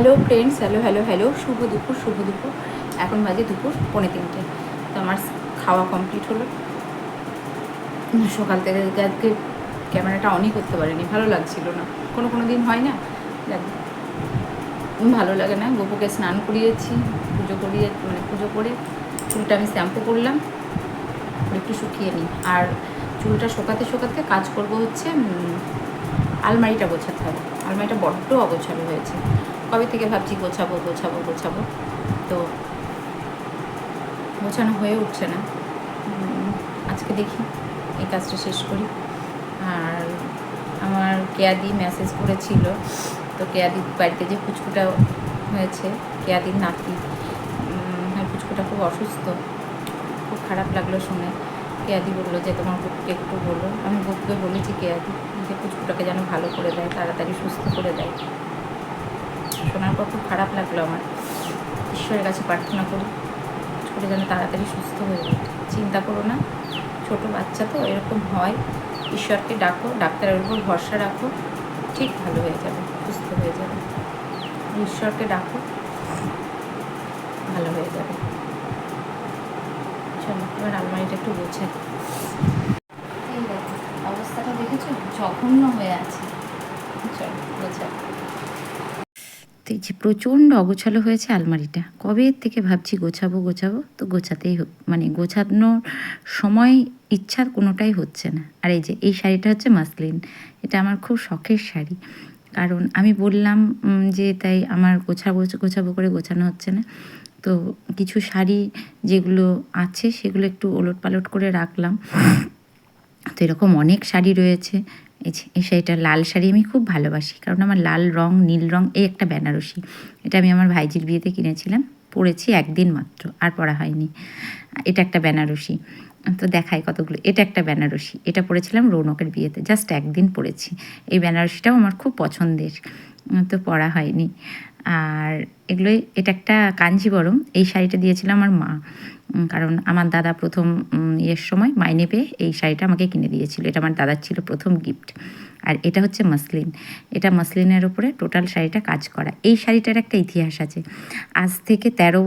Hello friends, hello hello hello, শুভ দুপুর শুভ দুপুর। এখন বাজে দুপুর পৌনে তিনটে। তো আমার খাওয়া কমপ্লিট হলো। সকাল থেকে আজকে ক্যামেরাটা অনই করতে পারিনি, ভালো লাগছিল না। কোনো কোনো দিন হয় না? ভালো লাগে না। গোপুকে স্নান করিয়েছি, পুজো করিয়ে মানে পুজো করে চুলটা আমি শ্যাম্পু করলাম একটু শুকিয়ে নিই। আর চুলটা শোকাতে শোকাতে কাজ করব হচ্ছে আলমারিটা গোছাতে হবে। আলমারিটা বড্ড অগোছালো হয়েছে। কবে থেকে ভাবছি গোছাবো গোছাবো গোছাবো। তো গোছানো হয়ে উঠছে না। আজকে দেখি, এই কাজটা শেষ করি। আর আমার কেয়াদি মেসেজ করেছিল, তো কেয়াদির বাড়িতে যে পুচকুটা হয়েছে, কেয়াদির নাতি হ্যাঁ পুচকুটা খুব অসুস্থ। খুব খারাপ লাগল শুনে। কেয়াদি বলল যে, তোমার বুককে একটু বলো। আমি বুককে বলেছি, কেয়াদি, যে পুচকুটাকে যেন ভালো করে দেয়, তাড়াতাড়ি সুস্থ করে দেয়। শোনার পর খুব খারাপ লাগল আমার। ঈশ্বরের কাছে প্রার্থনা করি, ছোটো যেন তাড়াতাড়ি সুস্থ হয়ে যায়। চিন্তা করো না, ছোট বাচ্চা তো এরকম হয়। ঈশ্বরকে ডাকো, ডাক্তারের উপর ভরসা রাখো, ঠিক ভালো হয়ে যাবে, সুস্থ হয়ে যাবে। ঈশ্বরকে ডাকো, ভালো হয়ে যাবে। চলো, এবার আলমারিটা একটু গোছাই। অবস্থাটা দেখেছ? জঘন্য হয়ে আছে। চলো তো এই যে প্রচণ্ড অগোছালো হয়েছে আলমারিটা। কবে থেকে ভাবছি গোছাবো গোছাবো? তো গোছাতেই মানে গোছানোর সময় ইচ্ছার কোনোটাই হচ্ছে না। আর এই যে, এই শাড়িটা হচ্ছে মাসলিন। এটা আমার খুব শখের শাড়ি। কারণ আমি বললাম যে তাই আমার গোছাবো গোছাবো করে গোছানো হচ্ছে না। তো কিছু শাড়ি যেগুলো আছে, সেগুলো একটু ওলট পালট করে রাখলাম। তো এরকম অনেক শাড়ি রয়েছে। এই শাড়িটা লাল শাড়ি আমি খুব ভালোবাসি, কারণ আমার লাল রং, নীল রং, এই একটা বেনারসি। এটা আমি আমার ভাইজির বিয়েতে কিনেছিলাম, পরেছি একদিন মাত্র, আর পরা হয়নি। এটা একটা বেনারসি। তো দেখাই কতগুলো, এটা একটা বেনারসি। এটা পরেছিলাম রৌনকের বিয়েতে, জাস্ট একদিন পরেছি। এই বেনারসিটাও আমার খুব পছন্দের, তো পরা হয়নি। আর এগুলোই এটা একটা কাঞ্জিবরম এই শাড়িটা দিয়েছিল আমার মা। কারণ আমার দাদা প্রথম ইয়ের সময় মাইনে পেয়ে এই শাড়িটা আমাকে কিনে দিয়েছিল। এটা আমার দাদার ছিল প্রথম গিফট আর এটা হচ্ছে মাসলিন। এটা মাসলিনের ওপরে টোটাল শাড়িটা কাজ করা। এই শাড়িটার একটা ইতিহাস আছে। আজ থেকে তেরো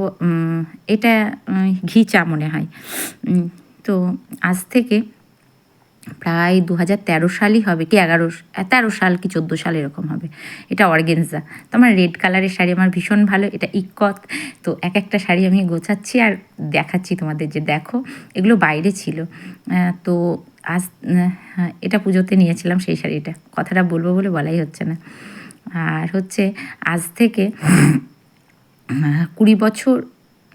এটা উম, ঘি চা মনে হয়। তো আজ থেকে প্রায় দু হাজার তেরো সালই হবে কি এগারো, তেরো সাল কি চোদ্দ সাল এরকম হবে। এটা অর্গেনজা। তো আমার রেড কালারের শাড়ি আমার ভীষণ ভালো, এটা ইকত তো এক একটা শাড়ি আমি গোছাচ্ছি আর দেখাচ্ছি তোমাদের যে দেখো, এগুলো বাইরে ছিল। তো আজ এটা পুজোতে নিয়েছিলাম সেই শাড়িটা। কথাটা বলব বলে বলাই হচ্ছে না। আর হচ্ছে আজ থেকে কুড়ি বছর,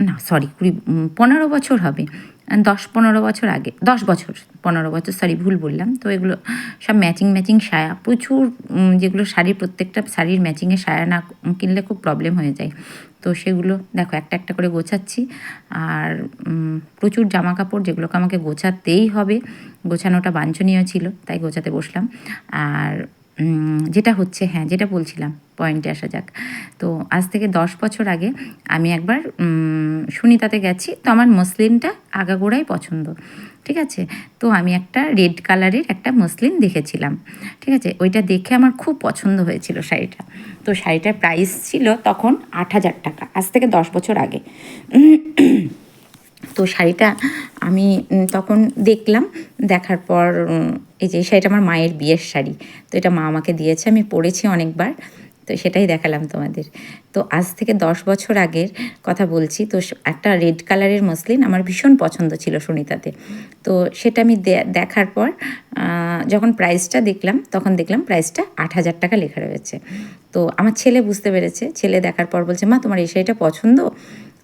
না সরি কুড়ি পনেরো বছর হবে। দশ পনেরো বছর আগে, দশ বছর, পনেরো বছর সরি ভুল বললাম। তো এগুলো সব ম্যাচিং ম্যাচিং সায়া। প্রচুর যেগুলো শাড়ির প্রত্যেকটা শাড়ির ম্যাচিংয়ে সায়া না কিনলে খুব প্রবলেম হয়ে যায়। তো সেগুলো দেখো, একটা একটা করে গোছাচ্ছি। আর প্রচুর জামা কাপড় যেগুলোকে আমাকে গোছাতেই হবে। গোছানোটা বাঞ্ছনীয় ছিল, তাই গোছাতে বসলাম। আর যেটা হচ্ছে হ্যাঁ যেটা বলছিলাম পয়েন্টে আসা যাক। তো আজ থেকে দশ বছর আগে আমি একবার সুনিতাতে গেছি। তো আমার মসলিনটা আগাগোড়াই পছন্দ, ঠিক আছে? তো আমি একটা রেড কালারের একটা মসলিন দেখেছিলাম, ঠিক আছে? ওইটা দেখে আমার খুব পছন্দ হয়েছিল শাড়িটা। তো শাড়িটার প্রাইস ছিল তখন আট হাজার টাকা, আজ থেকে দশ বছর আগে। তো শাড়িটা আমি তখন দেখলাম, দেখার পর এই যে শাড়িটা আমার মায়ের বিয়ের শাড়ি। তো এটা মা আমাকে দিয়েছে, আমি পরেছি অনেকবার। তো সেটাই দেখালাম তোমাদের। তো আজ থেকে দশ বছর আগের কথা বলছি, তো একটা রেড কালারের মসলিন আমার ভীষণ পছন্দ ছিল সুনিতাতে। তো সেটা আমি দেখার পর যখন প্রাইসটা দেখলাম, তখন দেখলাম প্রাইসটা আট হাজার টাকা লেখা রয়েছে। তো আমার ছেলে বুঝতে পেরেছে, ছেলে দেখার পর বলছে, মা, তোমার এই শাড়িটা পছন্দ?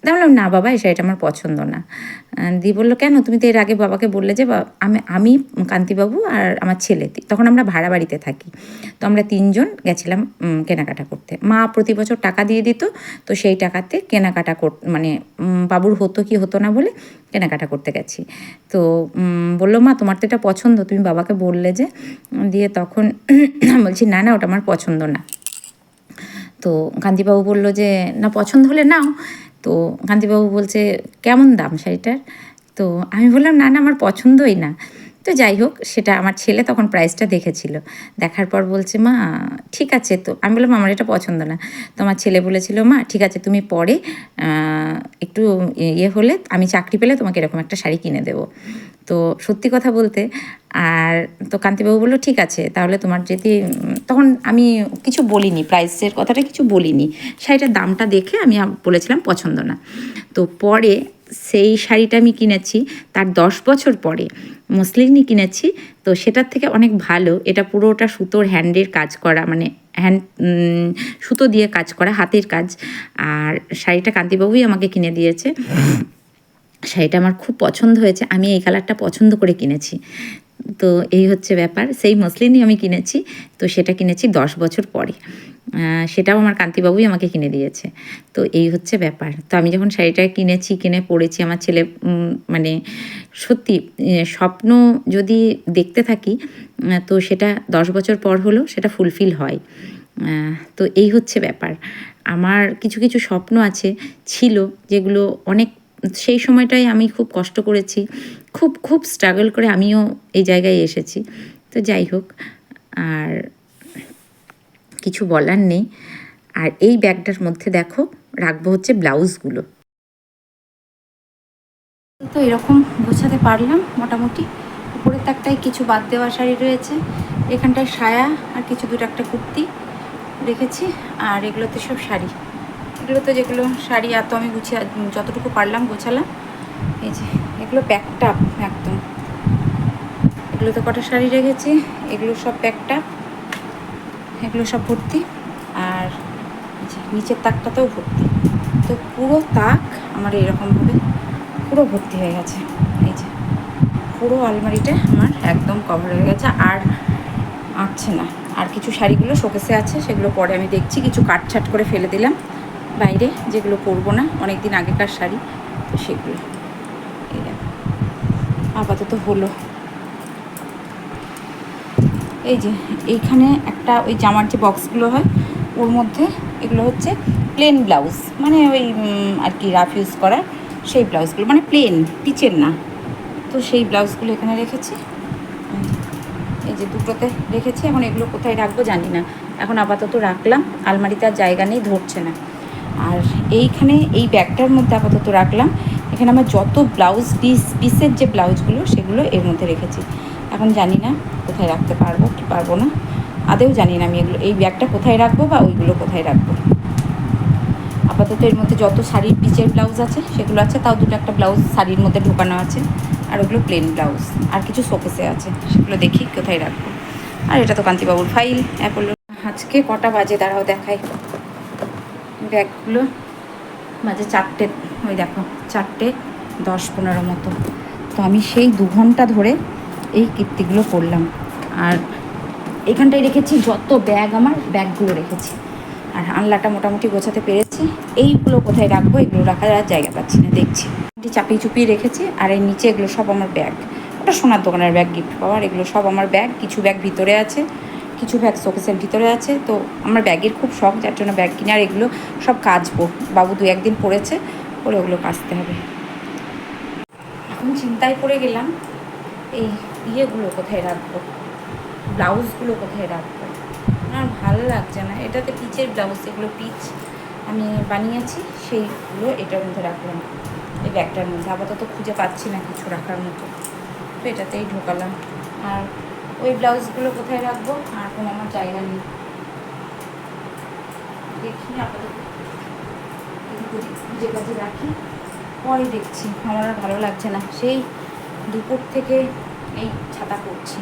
বললাম, না বাবা, এই শাড়িটা আমার পছন্দ না। দি বলল, কেন? তুমি তো এর আগে বাবাকে বললে যে আমি আমি কান্তিবাবু আর আমার ছেলে। তখন আমরা ভাড়া বাড়িতে থাকি। তো আমরা তিনজন গেছিলাম কেনাকাটা করতে। মা প্রতি বছর টাকা দিয়ে দিত, তো সেই টাকাতে কেনাকাটা কর মানে বাবুর হতো কি হতো না বলে কেনাকাটা করতে গেছি। তো বলল, মা, তোমার তো এটা পছন্দ, তুমি বাবাকে বললে যে? দিয়ে তখন বলছি, না না, ওটা আমার পছন্দ না। তো কান্তিবাবু বলল যে, না, পছন্দ হলে নাও। তো কান্তিবাবু বলছে কেমন দাম শাড়িটার? তো আমি বললাম না না আমার পছন্দই না। তো যাই হোক, সেটা আমার ছেলে তখন প্রাইসটা দেখেছিল। দেখার পর বলছে, মা, ঠিক আছে তো। আমি বললাম, আমার এটা পছন্দ না। তো আমার ছেলে বলেছিল, মা, ঠিক আছে, তুমি পরে একটু ইয়ে হলে আমি চাকরি পেলে তোমাকে এরকম একটা শাড়ি কিনে দেবো। তো সত্যি কথা বলতে, আর তো কান্তিবাবু বলল, ঠিক আছে, তাহলে তোমার যদি, তখন আমি কিছু বলিনি প্রাইসের কথাটা কিছু বলিনি। শাড়িটার দামটা দেখে আমি বলেছিলাম পছন্দ না। তো পরে সেই শাড়িটা আমি কিনেছি, তার দশ বছর পরে মসলিনই কিনেছি, তো সেটার থেকে অনেক ভালো। এটা পুরোটা সুতোর হ্যান্ডের কাজ করা মানে হ্যান্ড সুতো দিয়ে কাজ করা, হাতের কাজ। আর শাড়িটা কান্তিবাবুই আমাকে কিনে দিয়েছে। শাড়িটা আমার খুব পছন্দ হয়েছে। আমি এই কালারটা পছন্দ করে কিনেছি। তো এই হচ্ছে ব্যাপার। সেই মসলিনই আমি কিনেছি, তো সেটা কিনেছি দশ বছর পরে। সেটাও আমার কান্তিবাবুই আমাকে কিনে দিয়েছে। তো এই হচ্ছে ব্যাপার। তো আমি যখন শাড়িটা কিনেছি, কিনে পরেছি আমার ছেলে মানে সত্যি স্বপ্ন যদি দেখতে থাকি তো সেটা দশ বছর পর হলেও সেটা ফুলফিল হয়। তো এই হচ্ছে ব্যাপার। আমার কিছু কিছু স্বপ্ন আছে ছিল, যেগুলো অনেক সেই সময়টাই আমি খুব কষ্ট করেছি। খুব খুব স্ট্রাগল করে আমিও এই জায়গায় এসেছি। তো যাই হোক, আর কিছু বলার নেই। আর এই ব্যাগটার মধ্যে দেখো, রাখব হচ্ছে ব্লাউজগুলো। তো এরকম গোছাতে পারলাম মোটামুটি। উপরের তাকটায় কিছু বাদ দেওয়া শাড়ি রয়েছে। এখানটায় সায়া আর কিছু দুটো একটা কুর্তি রেখেছি। আর এগুলোতে সব শাড়ি। এগুলো তো যেগুলো শাড়ি, এত আমি গুছিয়ে, যতটুকু পারলাম গোছালাম। এই যে, এগুলো প্যাকটা একদম। এগুলোতে কটা শাড়ি রেখেছি, এগুলো সব প্যাকটা এগুলো সব ভর্তি, আর নিচের তাকটাতেও ভর্তি। তো পুরো তাক আমার এরকমভাবে পুরো ভর্তি হয়ে গেছে। এই যে, পুরো আলমারিটা আমার একদম কভার হয়ে গেছে, আর আটছে না। আর কিছু শাড়িগুলো শোকেসে আছে, সেগুলো পরে আমি দেখছি, কিছু কাটছাট করে ফেলে দিলাম। বাইরে, যেগুলো পরবো না অনেক দিন আগেকার শাড়ি, তো সেগুলো। আপাতত হলো। এই যে, এইখানে একটা ওই জামার যে বক্সগুলো হয়, ওর মধ্যে এগুলো হচ্ছে প্লেন ব্লাউজ মানে ওই আর কি রাফ ইউজ করার সেই ব্লাউজগুলো মানে প্লেন পিচের না। তো সেই ব্লাউজগুলো এখানে রেখেছি। এই যে দুটোতে রেখেছি, এখন এগুলো কোথায় রাখব জানি না। এখন আপাতত রাখলাম, আলমারিতে আর জায়গা নেই, ধরছে না। আর এইখানে এই ব্যাগটার মধ্যে আপাতত রাখলাম। এখানে আমার যত ব্লাউজ পিস পিসের যে ব্লাউজগুলো, সেগুলো এর মধ্যে রেখেছি। এখন জানি না কোথায় রাখতে পারব, কি পারব না। আদেও জানি না আমি এগুলো, এই ব্যাগটা কোথায় রাখব বা ওইগুলো কোথায় রাখব। আপাতত এর মধ্যে যত শাড়ির পিচের ব্লাউজ আছে, সেগুলো আছে, তাও দুটো একটা ব্লাউজ শাড়ির মধ্যে ঢোকানো আছে, আর ওগুলো প্লেন ব্লাউজ। আর কিছু শোকেসে আছে, সেগুলো দেখি কোথায় রাখব। আর এটা তো কান্তিবাবুর ফাইল অ্যাপোলো আজকে কটা বাজে, দাঁড়াও দেখাই। ব্যাগগুলো মাঝে চারটে, ওই দেখো, চারটে, দশ, পনেরো মতো। তো আমি সেই দু ঘণ্টা ধরে এই কীর্তিগুলো করলাম। আর এখানটায় রেখেছি যত ব্যাগ আমার, ব্যাগগুলো রেখেছি। আর আনলাটা মোটামুটি গোছাতে পেরেছি। এইগুলো কোথায় রাখব, এগুলো রাখার আর জায়গা পাচ্ছি না, দেখছি। চাপিয়ে চুপিয়ে রেখেছি, আর এই নিচে এগুলো সব আমার ব্যাগ। ওটা সোনার দোকানের ব্যাগ গিফট পাওয়ার, এগুলো সব আমার ব্যাগ, কিছু ব্যাগ ভিতরে আছে। কিছু ব্যাগ শোকেসের ভিতরে আছে। তো আমার ব্যাগের খুব শখ, যার জন্য ব্যাগ কিনে আর এগুলো সব কাচবো। বাবু দু একদিন পড়েছে, পরে ওগুলো কাচতে হবে। এখন চিন্তায় পড়ে গেলাম, এই ইয়েগুলো কোথায় রাখব? ব্লাউজগুলো কোথায় রাখব? আমার ভালো লাগছে না। এটাতে পিচের ব্লাউজ এগুলো পিচ আমি বানিয়েছি, সেইগুলো এটার মধ্যে রাখলাম। এই ব্যাগটার মধ্যে। আপাতত খুঁজে পাচ্ছি না কিছু রাখার মতো। তো এটাতেই ঢোকালাম। আর ওই ব্লাউজগুলো কোথায় রাখব? আর কোনো আমার জায়গা নেই। দেখি আপাতত খুঁজে কাজে রাখি। পরে দেখছি, আমার আর ভালো লাগছে না। সেই দুপুর থেকে এই ছাতা করছি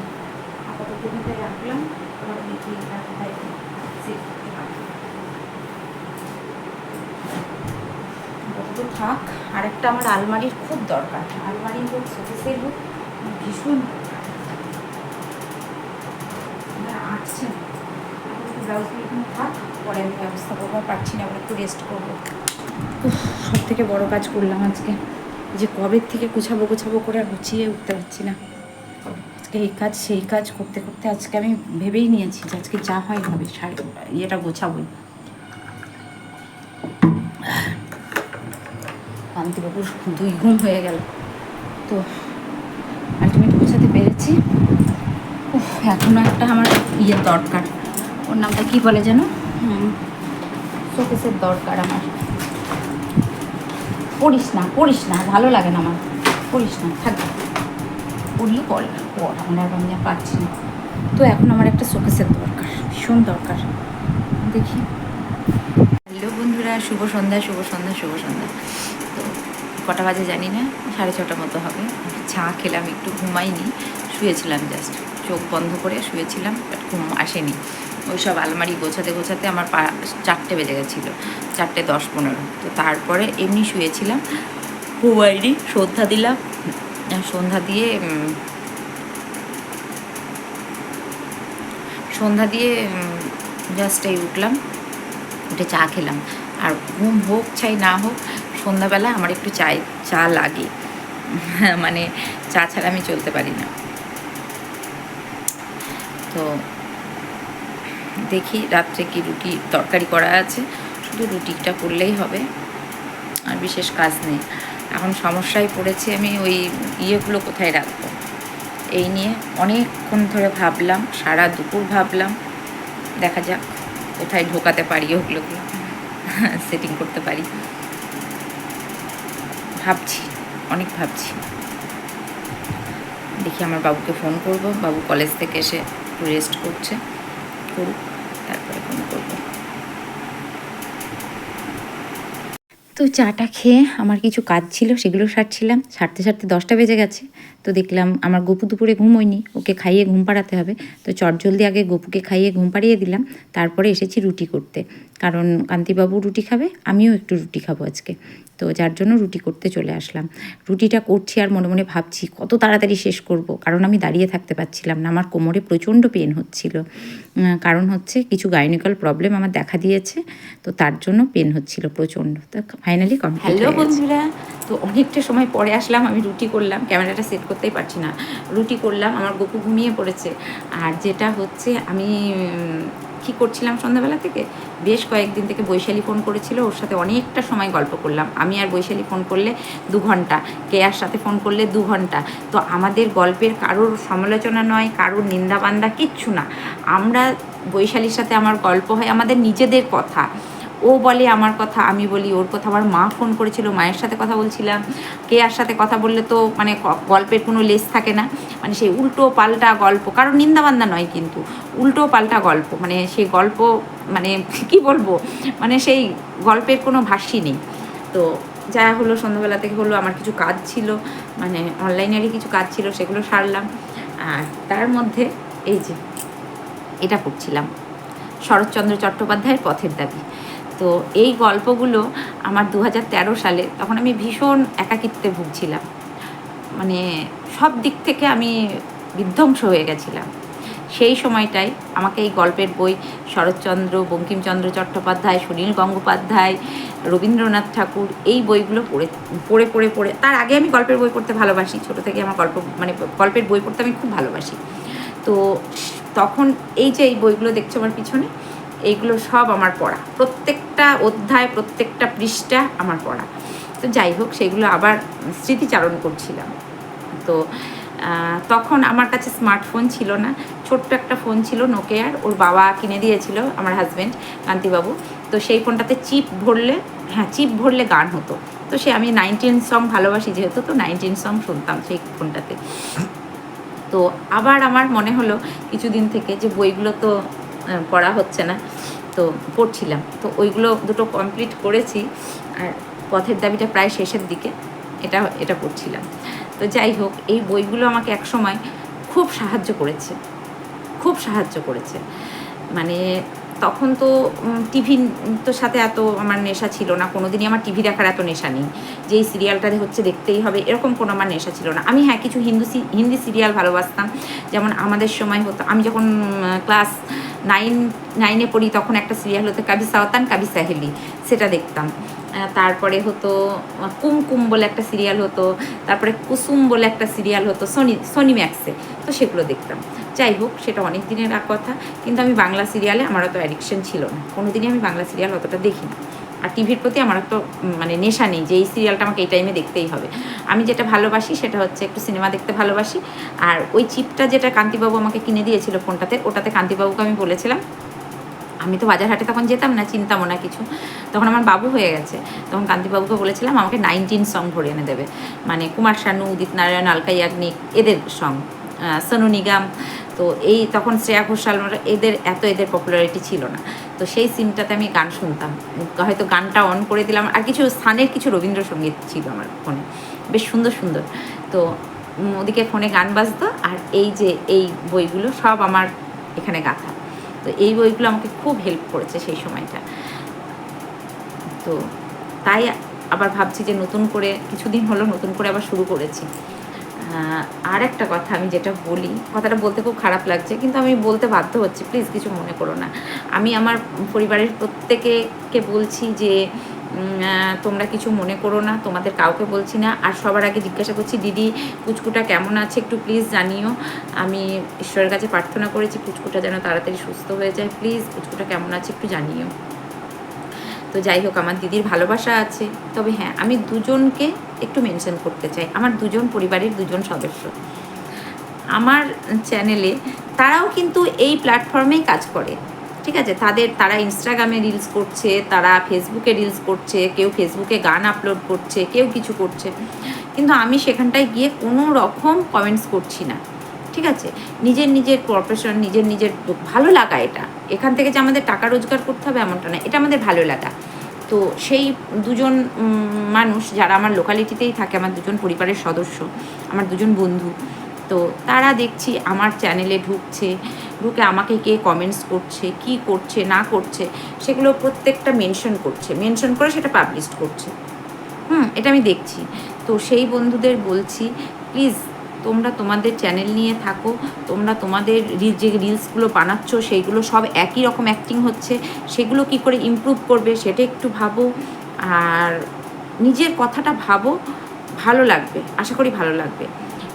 আপাতত এখানটায় রাখলাম পরে দেখি কোথায় set করতে। আপাতত থাক, আরেকটা আমার আলমারির খুব দরকার। আলমারি হোক শোকেসের হোক ভীষণ দরকার আমার আটছে না আপাতত ব্লাউজগুলো পরে আমি ব্যবস্থা করব পারছি না একটু রেস্ট করব। সব থেকে বড় কাজ করলাম আজকে। যে কবে থেকে গুছাবো গুছাবো করে আর গুছিয়ে উঠতে পারছি না। আজকে এই কাজ সেই কাজ করতে করতে আজকে আমি ভেবেই নিয়েছি যে আজকে যা হয় হবে শাড়ি ইয়েটা গোছাবোই। কান্তিবাবুর দুই গুণ হয়ে গেল। তো আলটিমেট গোছাতে পেরেছি। যাচ্ছি উফ, এখনও একটা আমার ইয়ের দরকার। ওর নামটা কি বলে যেন? শোকেসের দরকার আমার। পড়িস না পড়িস না ভালো লাগে না আমার। পড়িস না থাক। পড়লে পড় পড় আমরা আর আমি পারছি না। তো এখন আমার একটা শোকেসের দরকার ভীষণ দরকার। দেখি। হ্যালো বন্ধুরা শুভ সন্ধ্যা শুভ সন্ধ্যা শুভ সন্ধ্যা। তো কটা বাজে জানি না সাড়ে ছটা মতো হবে। চা খেলাম একটু ঘুমাইনি শুয়েছিলাম জাস্ট চোখ বন্ধ করে শুয়েছিলাম বাট ঘুম আসেনি। ওই সব আলমারি গোছাতে গোছাতে আমার পা চারটে বেজে গেছিল, চারটে দশ পনেরো। তো তারপরে এমনি শুয়েছিলাম ঘুমাইনি সন্ধ্যা দিলাম সন্ধ্যা দিয়ে সন্ধ্যা দিয়ে জাস্ট এই উঠলাম, উঠে চা খেলাম। আর ঘুম হোক চাই না হোক, সন্ধ্যাবেলা আমার একটু চাই, চা লাগে। মানে চা ছাড়া আমি চলতে পারি না। তো দেখি রাত্রে কি রুটি তরকারি করা আছে। শুধু রুটিটা করলেই হবে। আর বিশেষ কাজ নেই। এখন সমস্যায় পড়েছে আমি ওই ইয়েগুলো কোথায় রাখব? এই নিয়ে অনেকক্ষণ ধরে ভাবলাম, সারা দুপুর ভাবলাম, দেখা যাক কোথায় ঢোকাতে পারি ওগুলোকে। সেটিং করতে পারি। ভাবছি, অনেক ভাবছি। দেখি আমার বাবুকে ফোন করব। বাবু কলেজ থেকে এসে একটু রেস্ট করছে। করুক তারপরে ফোন করব। তো চাটা খেয়ে আমার কিছু কাজ ছিল, সেগুলো সারছিলাম। সারতে সারতে দশটা বেজে গেছে। তো দেখলাম আমার গপু দুপুরে ঘুম হয়নি ওকে খাইয়ে ঘুম পাড়াতে হবে। তো চটজলদি আগে গপুকে খাইয়ে ঘুম পাড়িয়ে দিলাম। তারপরে এসেছি রুটি করতে। কারণ কান্তিবাবু রুটি খাবে, আমিও একটু রুটি খাব আজকে। তো যার জন্য রুটি করতে চলে আসলাম। রুটিটা করছি আর মনে মনে ভাবছি কত তাড়াতাড়ি শেষ করব? কারণ আমি দাঁড়িয়ে থাকতে পারছিলাম না আমার কোমরে প্রচণ্ড পেন হচ্ছিল। কারণ হচ্ছে কিছু গাইনিক্যাল প্রবলেম আমার দেখা দিয়েছে তো তার জন্য পেন হচ্ছিল প্রচণ্ড। তো ফাইনালি কমপ্লিট হ্যালো বন্ধুরা তো অনেকটা সময় পরে আসলাম, আমি রুটি করলাম, ক্যামেরাটা সেট করতেই পারছি না। রুটি করলাম, আমার গপু ঘুমিয়ে পড়েছে। আর যেটা হচ্ছে, আমি কি করছিলাম সন্ধ্যাবেলা থেকে? বেশ কয়েকদিন থেকে বৈশালী ফোন করেছিল, ওর সাথে অনেকটা সময় গল্প করলাম। আমি আর বৈশালী ফোন করলে দু ঘণ্টা, কেয়ার সাথে ফোন করলে দু ঘণ্টা। তো আমাদের গল্পের কারোর সমালোচনা নয়, কারোর নিন্দাবান্দা কিচ্ছু না। আমরা বৈশালীর সাথে আমার গল্প হয় আমাদের নিজেদের কথা। ও বলে আমার কথা, আমি বলি, ওর কথা আমার মা ফোন করেছিল, মায়ের সাথে কথা বলছিলাম। কে আর সাথে কথা বললে তো মানে গল্পের কোনো লেস থাকে না। মানে সেই উল্টো পাল্টা গল্প, কারণ নিন্দাবান্দা নয় কিন্তু, উল্টো পাল্টা গল্প। মানে সেই গল্প মানে কি বলব? মানে সেই গল্পের কোনো ভাষ্যই নেই। তো যা হলো, সন্ধ্যাবেলা থেকে হলো, আমার কিছু কাজ ছিল। মানে অনলাইনেরই কিছু কাজ ছিল, সেগুলো সারলাম। আর তার মধ্যে এই যে, এটা পড়ছিলাম। শরৎচন্দ্র চট্টোপাধ্যায়ের পথের দাবি। তো এই গল্পগুলো আমার দু হাজার তেরো সালে তখন আমি ভীষণ একাকিত্বে ভুগছিলাম। মানে সব দিক থেকে আমি বিধ্বংস হয়ে গেছিলাম। সেই সময়টায় আমাকে এই গল্পের বই শরৎচন্দ্র, বঙ্কিমচন্দ্র চট্টোপাধ্যায়, সুনীল গঙ্গোপাধ্যায়, রবীন্দ্রনাথ ঠাকুর এই বইগুলো পড়ে পড়ে পড়ে পড়ে, তার আগে আমি গল্পের বই পড়তে ভালোবাসি। ছোটো থেকে আমার গল্প মানে গল্পের বই পড়তে আমি খুব ভালোবাসি। তো তখন এই যে এই বইগুলো দেখছ আমার পিছনে এইগুলো সব আমার পড়া। প্রত্যেকটা অধ্যায়, প্রত্যেকটা পৃষ্ঠা আমার পড়া। তো যাই হোক, সেগুলো আবার স্মৃতিচারণ করছিলাম। তো তখন আমার কাছে স্মার্টফোন ছিল না। ছোট্ট একটা ফোন ছিল নোকিয়ার ওর বাবা কিনে দিয়েছিল আমার হাজব্যান্ড কান্তিবাবু। তো সেই ফোনটাতে চিপ ভরলে হ্যাঁ চিপ ভরলে গান হতো। তো সে, আমি নাইনটিন সং ভালোবাসি যেহেতু, তো নাইনটিন সং শুনতাম সেই ফোনটাতে তো আবার আমার মনে হলো কিছুদিন থেকে যে বইগুলো তো পড়া হচ্ছে না। তো পড়ছিলাম। তো ওইগুলো দুটো কমপ্লিট করেছি। আর পথের দাবিটা প্রায় শেষের দিকে। এটা এটা পড়ছিলাম। তো যাই হোক, এই বইগুলো আমাকে একসময় খুব সাহায্য করেছে। খুব সাহায্য করেছে। মানে তখন তো টিভি তো সাথে এত আমার নেশা ছিল না। কোনো দিনই আমার টিভি দেখার এত নেশা নেই। যে এই সিরিয়ালটা হচ্ছে দেখতেই হবে, এরকম কোনো আমার নেশা ছিল না। আমি হ্যাঁ কিছু হিন্দু হিন্দি সিরিয়াল ভালোবাসতাম। যেমন আমাদের সময় হতো, আমি যখন ক্লাস নাইন, নাইনে পড়ি তখন একটা সিরিয়াল হতো কাবি সাওতান, কাবি সাহেলি। সেটা দেখতাম। তারপরে হতো কুমকুম বলে একটা সিরিয়াল হতো, তারপরে কুসুম বলে একটা সিরিয়াল হতো, সনি সনি ম্যাক্সে। তো সেগুলো দেখতাম। যাই হোক, সেটা অনেক দিনের কথা, কিন্তু আমি বাংলা সিরিয়ালে আমার অত অ্যাডিকশন ছিল না। কোনোদিনই আমি বাংলা সিরিয়াল অতটা দেখি না আর টিভির প্রতি আমার একটা মানে নেশা নেই যে এই সিরিয়ালটা আমাকে এই টাইমে দেখতেই হবে। আমি যেটা ভালোবাসি সেটা হচ্ছে একটু সিনেমা দেখতে ভালোবাসি। আর ওই চিপটা যেটা কান্তিবাবু আমাকে কিনে দিয়েছিল ফোনটাতে, ওটাতে কান্তিবাবুকে আমি বলেছিলাম, আমি তো বাজার হাটে তখন যেতাম না চিনতামও না কিছু। তখন আমার বাবু হয়ে গেছে। তখন কান্তিবাবুকে বলেছিলাম, আমাকে নাইনটিন সং ভরে এনে দেবে। মানে কুমার শানু, উদিত নারায়ণ, আলকা ইয়াগনিক, এদের সং সোনু নিগম তো এই তখন শ্রেয়া ঘোষাল এদের, এত এদের পপুলারিটি ছিল না। তো সেই সিনটাতে আমি গান শুনতাম। হয়তো গানটা অন করে দিলাম। আর কিছু স্থানের কিছু রবীন্দ্রসঙ্গীত ছিল আমার ফোনে। বেশ সুন্দর সুন্দর। তো ওদিকে ফোনে গান বাজতো। আর এই যে এই বইগুলো সব আমার এখানে গাথা। তো এই বইগুলো আমাকে খুব হেল্প করেছে সেই সময়টা। তো তাই আবার ভাবছি যে নতুন করে, কিছুদিন হলো নতুন করে আবার শুরু করেছি। আর একটা কথা আমি যেটা বলি, কথাটা বলতে খুব খারাপ লাগছে, কিন্তু আমি বলতে বাধ্য হচ্ছি, প্লিজ কিছু মনে করো না। আমি আমার পরিবারের প্রত্যেকে বলছি যে তোমরা কিছু মনে করো না, তোমাদের কাউকে বলছি না, আর সবার আগে জিজ্ঞাসা করছি, দিদি কুচকুটা কেমন আছে? একটু প্লিজ জানিও। আমি ঈশ্বরের কাছে প্রার্থনা করেছি কুচকুটা যেন তাড়াতাড়ি সুস্থ হয়ে যায়। প্লিজ কুচকুটা কেমন আছে একটু জানিও। তো যাই হোক, আমার দিদির ভালোবাসা আছে। তবে হ্যাঁ আমি দুজনকে একটু মেনশন করতে চাই। আমার দুজন পরিবারের দুজন সদস্য। আমার চ্যানেলে তারাও কিন্তু এই প্ল্যাটফর্মেই কাজ করে। ঠিক আছে? তাদের, তারা ইনস্টাগ্রামে রিলস করছে, তারা ফেসবুকে রিলস করছে, কেউ ফেসবুকে গান আপলোড করছে, কেউ কিছু করছে। কিন্তু আমি সেখানটায় গিয়ে কোনো রকম কমেন্টস করছি না। ঠিক আছে? নিজের নিজের প্রফেশন নিজের নিজের ভালো লাগা এটা। এখান থেকে যে আমাদের টাকা রোজগার করতে হবে এমনটা না, এটা আমাদের ভালো লাগা। তো সেই দুজন মানুষ যারা আমার লোকালিটিতেই থাকে, আমার দুজন পরিবারের সদস্য, আমার দুজন বন্ধু, তো তারা দেখছি আমার চ্যানেলে ঢুকছে, ঢুকে আমাকে কে কমেন্টস করছে, কি করছে, না করছে, সেগুলো প্রত্যেকটা মেনশন করছে। মেনশন করে সেটা পাবলিশ করছে। হুম, এটা আমি দেখছি। তো সেই বন্ধুদের বলছি প্লিজ তোমরা তোমাদের চ্যানেল নিয়ে থাকো, তোমরা তোমাদের রিল যে রিলসগুলো বানাচ্ছ, সেইগুলো সব একই রকম অ্যাক্টিং হচ্ছে, সেগুলো কি করে ইম্প্রুভ করবে সেটা একটু ভাবো, আর নিজের কথাটা ভাবো, ভালো লাগবে, আশা করি ভালো লাগবে।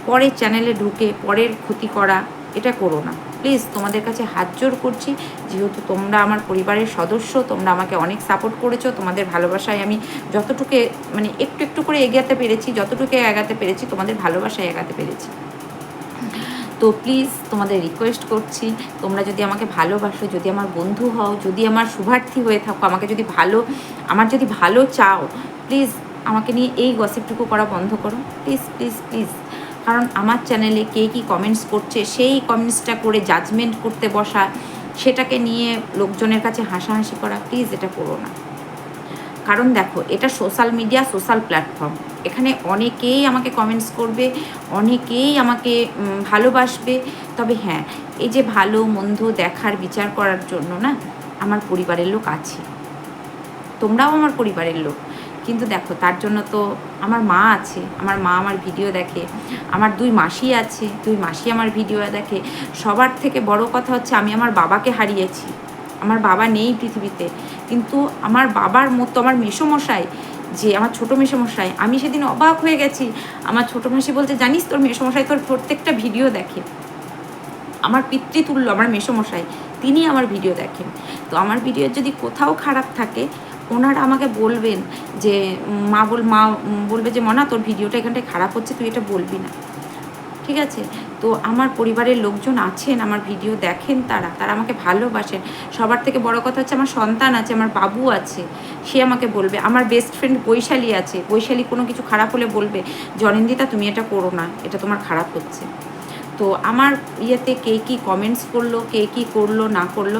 পরের চ্যানেলে ঢুকে, পরের ক্ষতি করা, এটা করো না। প্লিজ তোমাদের কাছে হাত জোর করছি। যেহেতু তোমরা আমার পরিবারের সদস্য, তোমরা আমাকে অনেক সাপোর্ট করেছ, তোমাদের ভালোবাসায় আমি যতটুকু মানে একটু একটু করে এগিয়ে পেরেছি, যতটুকু এগাতে পেরেছি, তোমাদের ভালোবাসায় এগাতে পেরেছি। তো প্লিজ তোমাদের রিকোয়েস্ট করছি, তোমরা যদি আমাকে ভালোবাসো, যদি আমার বন্ধু হও, যদি আমার শুভার্থী হয়ে থাকো, আমাকে যদি ভালো, আমার যদি ভালো চাও, প্লিজ আমাকে নিয়ে এই গসিপটুকু করা বন্ধ করো। Please please please. কারণ আমার চ্যানেলে কে কী কমেন্টস করছে, সেই কমেন্টসটা করে জাজমেন্ট করতে বসা, সেটাকে নিয়ে লোকজনের কাছে হাসাহাসি করা প্লিজ এটা করো না। কারণ দেখো, এটা সোশ্যাল মিডিয়া সোশ্যাল প্ল্যাটফর্ম এখানে অনেকেই আমাকে কমেন্টস করবে, অনেকেই আমাকে ভালোবাসবে। তবে হ্যাঁ এই যে ভালো মন্দ দেখার বিচার করার জন্য না, আমার পরিবারের লোক আছে। তোমরাও আমার পরিবারের লোক। কিন্তু দেখো, তার জন্য তো আমার মা আছে, আমার মা আমার ভিডিও দেখে, আমার দুই মাসি আছে, দুই মাসি আমার ভিডিও দেখে। সবার থেকে বড় কথা হচ্ছে আমি আমার বাবাকে হারিয়েছি, আমার বাবা নেই পৃথিবীতে। কিন্তু আমার বাবার মতো আমার মেসোমশাই, যে আমার ছোটো মেসোমশাই, আমি সেদিন অবাক হয়ে গেছি। আমার ছোটো মাসি বলছে, জানিস তোর মেসোমশাই তোর প্রত্যেকটা ভিডিও দেখে। আমার পিতৃতুল্য, আমার মেসোমশাই তিনি আমার ভিডিও দেখেন। তো আমার ভিডিও যদি কোথাও খারাপ থাকে ওনারা আমাকে বলবেন যে, মা বল, মা বলবে যে, মনা তোর ভিডিওটা এখানটায় খারাপ হচ্ছে, তুই এটা বলবি না। ঠিক আছে? তো আমার পরিবারের লোকজন আছেন, আমার ভিডিও দেখেন তারা তারা আমাকে ভালোবাসেন। সবার থেকে বড় কথা হচ্ছে আমার সন্তান আছে, আমার বাবু আছে, সে আমাকে বলবে। আমার বেস্ট ফ্রেন্ড বৈশালী আছে, বৈশালী কোনো কিছু খারাপ হলে বলবে জনিন্দিতা তুমি এটা করো না, এটা তোমার খারাপ হচ্ছে। তো আমার ইয়েতে কে কী কমেন্টস করল, কে কী করল, না করল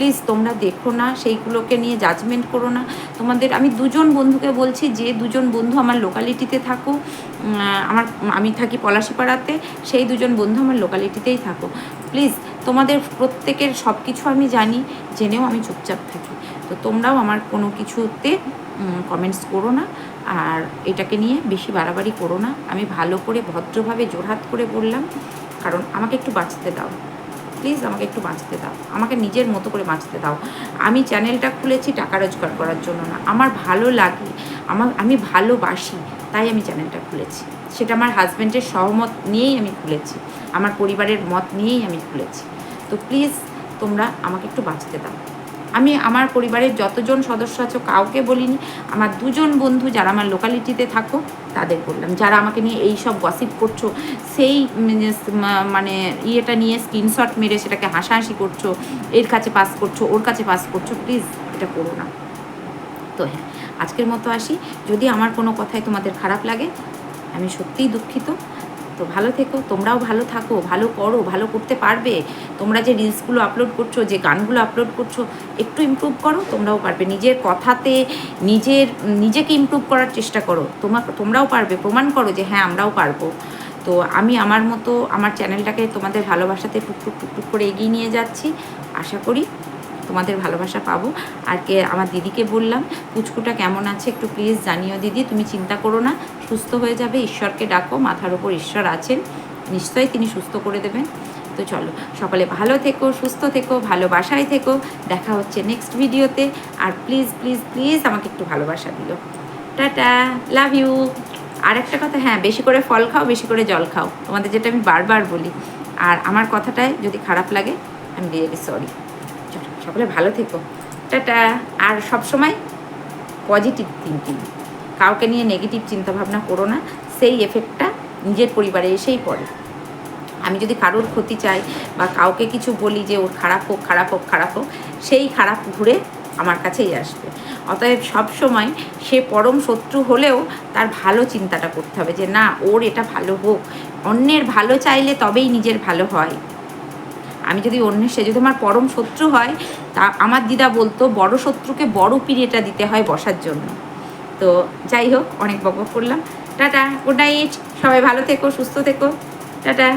প্লিজ তোমরা দেখো না, সেইগুলোকে নিয়ে জাজমেন্ট করো না। তোমাদের, আমি দুজন বন্ধুকে বলছি, যে দুজন বন্ধু আমার লোকালিটিতে থাকো আমার, আমি থাকি পলাশিপাড়াতে, সেই দুজন বন্ধু আমার লোকালিটিতেই থাকো প্লিজ তোমাদের প্রত্যেকের সব কিছু আমি জানি, জেনেও আমি চুপচাপ থাকি। তো তোমরাও আমার কোনো কিছুতে কমেন্টস করো না, আর এটাকে নিয়ে বেশি বাড়াবাড়ি করো না। আমি ভালো করে, ভদ্রভাবে, জোরহাত করে বললাম, কারণ আমাকে একটু বাঁচতে দাও। প্লিজ আমাকে একটু বাঁচতে দাও। আমাকে নিজের মতো করে বাঁচতে দাও। আমি চ্যানেলটা খুলেছি টাকা রোজগার করার জন্য না। আমার ভালো লাগে। আমার, আমি ভালোবাসি, তাই আমি চ্যানেলটা খুলেছি। সেটা আমার হাজব্যান্ডের সহমত নিয়েই আমি খুলেছি। আমার পরিবারের মত নিয়েই আমি খুলেছি। তো প্লিজ তোমরা আমাকে একটু বাঁচতে দাও। আমি আমার পরিবারের যতজন সদস্য আছো, কাউকে বলিনি। আমার দুজন বন্ধু যারা আমার লোকালিটিতে থাকো, তাদের বললাম। যারা আমাকে নিয়ে এই সব গসিপ করছ, সেই মানে ইয়েটা নিয়ে স্ক্রিনশট মেরে সেটাকে হাসাহাসি করছ, এর কাছে পাস করছ, ওর কাছে পাস করছ প্লিজ এটা করো না। তো হ্যাঁ আজকের মতো আসি। যদি আমার কোনো কথায় তোমাদের খারাপ লাগে, আমি সত্যিই দুঃখিত। তো ভালো থেকো, তোমরাও ভালো থাকো, ভালো করো, ভালো করতে পারবে। তোমরা যে রিলসগুলো আপলোড করছ, যে গানগুলো আপলোড করছ, একটু ইমপ্রুভ করো, তোমরাও পারবে। নিজের কথাতে, নিজের, নিজেকে ইমপ্রুভ করার চেষ্টা করো। তোমা, তোমরাও পারবে, প্রমাণ করো যে হ্যাঁ আমরাও পারব। তো আমি আমার মতো, আমার চ্যানেলটাকে তোমাদের ভালোবাসাতে টুকটুক টুকটুক করে এগিয়ে নিয়ে যাচ্ছি। আশা করি তোমাদের ভালোবাসা পাবো। আর কে, আমার দিদিকে বললাম, পুচকুটা কেমন আছে একটু প্লিজ জানিও দিদি, তুমি চিন্তা করো না, সুস্থ হয়ে যাবে, ঈশ্বরকে ডাকো, মাথার ওপর ঈশ্বর আছেন, নিশ্চয়ই তিনি সুস্থ করে দেবেন। তো চলো, সকলে ভালো থেকো, সুস্থ থেকো, ভালোবাসায় থেকো, দেখা হচ্ছে নেক্সট ভিডিওতে আর প্লিজ প্লিজ প্লিজ আমাকে একটু ভালোবাসা দিও। টাটা লাভ ইউ আর একটা কথা হ্যাঁ বেশি করে ফল খাও, বেশি করে জল খাও। তোমাদের যেটা আমি বারবার বলি। আর আমার কথাটায় যদি খারাপ লাগে আমি রিয়েলি সরি সকলে ভালো থেকো। টাটা। আর সবসময় পজিটিভ থিঙ্কিং কাউকে নিয়ে নেগেটিভ চিন্তাভাবনা করো না। সেই এফেক্টটা নিজের পরিবারে এসেই পড়ে। আমি যদি কারোর ক্ষতি চাই বা কাউকে কিছু বলি যে ওর খারাপ হোক খারাপ হোক খারাপ হোক, সেই খারাপ ঘুরে আমার কাছেই আসবে। অতএব সবসময় সে পরম শত্রু হলেও তার ভালো চিন্তাটা করতে হবে যে না, ওর এটা ভালো হোক। অন্যের ভালো চাইলে তবেই নিজের ভালো হয়। আমি যদি অন্যের সে যদি আমার পরম শত্রু হয়, তা আমার দিদা বলতো, বড় শত্রুকে বড় পিড়িয়েটা দিতে হয় বসার জন্য। তো যাই হোক, অনেক বক বক করলাম। টাটা গুড নাইট সবাই ভালো থেকো, সুস্থ থেকো। টাটা।